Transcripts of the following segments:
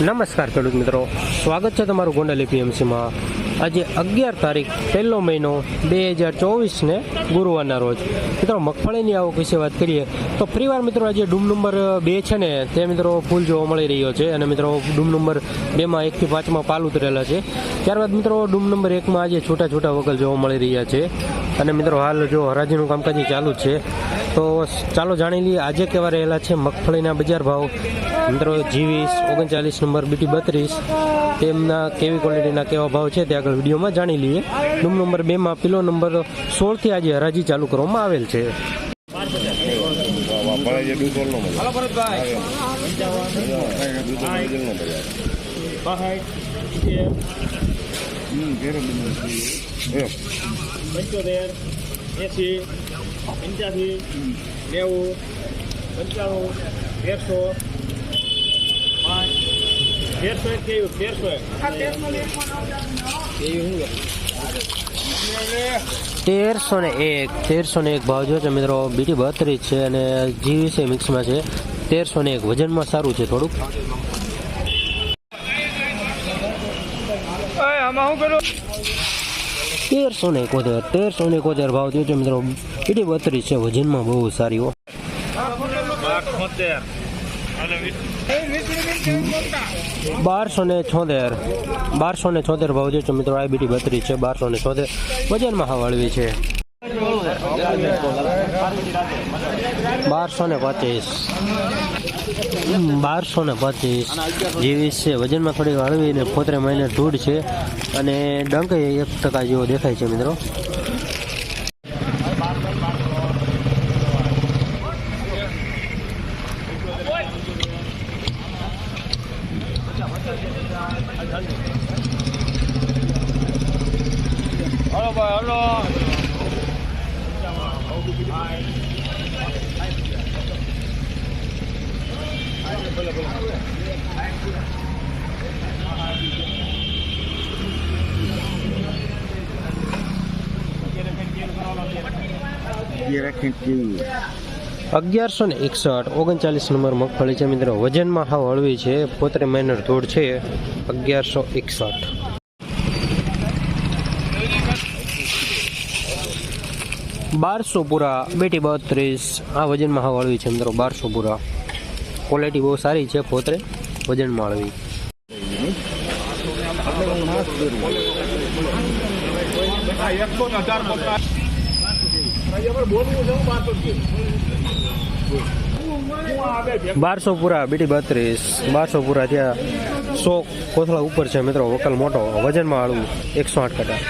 નમસ્કાર ખેડૂત મિત્રો. સ્વાગત છે તમારું ગોંડલ એપીએમસીમાં. આજે અગિયાર તારીખ, પહેલો મહિનો બે હજાર ચોવીસને ગુરુવારના રોજ. મિત્રો, મગફળીની આવક વિશે વાત કરીએ, તો ફરીવાર મિત્રો, આજે ડૂમ નંબર બે છે ને, તે મિત્રો ફૂલ જોવા મળી રહ્યો છે. અને મિત્રો, ડૂમ નંબર બેમાં એકથી પાંચમાં પાલ ઉતરેલા છે. ત્યારબાદ મિત્રો, ડૂમ નંબર એકમાં આજે છૂટા છૂટા વગલ જોવા મળી રહ્યા છે. અને મિત્રો, હાલ જો હરાજીનું કામકાજ ચાલુ છે. તો ચાલો જાણી લઈએ આજે કેવા રહેલા છે મગફળીના બજાર ભાવ? મિત્રો જીવીસ ઓગણચાલીસ નંબર બીટી બત્રીસ તેમના કેવી ક્વોલિટીના કેવા ભાવ છે તે આગળ વિડીયોમાં જાણી લઈએ. ડૂમ નંબર બેમાં પેલો નંબર સોળથી આજે હરાજી ચાલુ કરવામાં આવેલ છે. પંચોતેર એસી પંચ્યાસી નેવું પંચાણું તેરસો પાંચ તેરસો એક કેવું? તેરસો એક. તેરસો ને એક તેરસો ને એક ભાવ જો છે મિત્રો બીટી બત્રીસ છે અને જીવીસ મિક્સમાં છે. તેરસો ને એક વજનમાં સારું છે થોડુંક. તેરસો ને એકોતેર, તેરસો ને એકોતેર ભાવ થયો છે મિત્રો. બીટી બત્રીસ છે, વજનમાં બહુ સારી, હો. બારસો ને છોતેર, બારસો ને છોતેર ભાવ છે મિત્રો. આ બીટી બત્રીસ છે, બારસો ને છોતેર. વજનમાં હવાળવી છે. બારસો ને પચીસ. બારસો ને પચીસ. જેવીસ છે. વજનમાં થોડી હળવી ને પોતરે મહિને ધૂળ છે. અને ડંક એક ટકા જેવો દેખાય છે, મિત્રો. હલો ભાઈ અગિયારસો ને એકસઠ, ઓગણચાલીસ નંબર મગફળી છે મિત્રો. વજનમાં હાવ હળવી છે, પોતરે માઇનર ધૂળ છે, અગિયારસો એકસઠ. બારસો પૂરા, બેટી બત્રીસ, આ વજનમાં હાવ હળવી છે મિત્રો, બારસો પૂરા. ક્વોલિટી બહુ સારી છે, પોતરે વજનમાં હળવી. એકસો ને હજાર પચાસ બોલવું છે બારસો પૂરા બીટી બત્રીસ બારસો પૂરા ત્યાં સો કોથળા ઉપર છે મિત્રો, વકલ મોટો, વજનમાં આળું એકસો આઠ કટા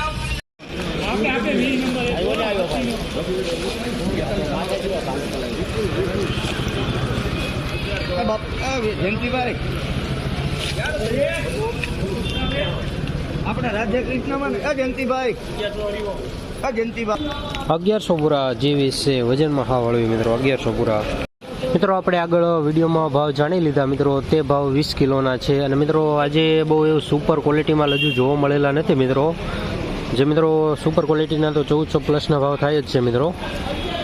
જયંતિભાઈ આપણે રાજ્ય કૃષ્ણમાં ને અગિયારસો પૂરા જેવીસ છે વજનમાં હા વળવી મિત્રો, અગિયારસો પૂરા. મિત્રો, આપણે આગળ વિડીયોમાં ભાવ જાણી લીધા મિત્રો, તે ભાવ વીસ કિલોના છે. અને મિત્રો, આજે બહુ એવું સુપર ક્વોલિટીમાં હજુ જોવા મળેલા નથી મિત્રો. જે મિત્રો સુપર ક્વોલિટીના તો ચૌદસો પ્લસના ભાવ થાય જ છે મિત્રો.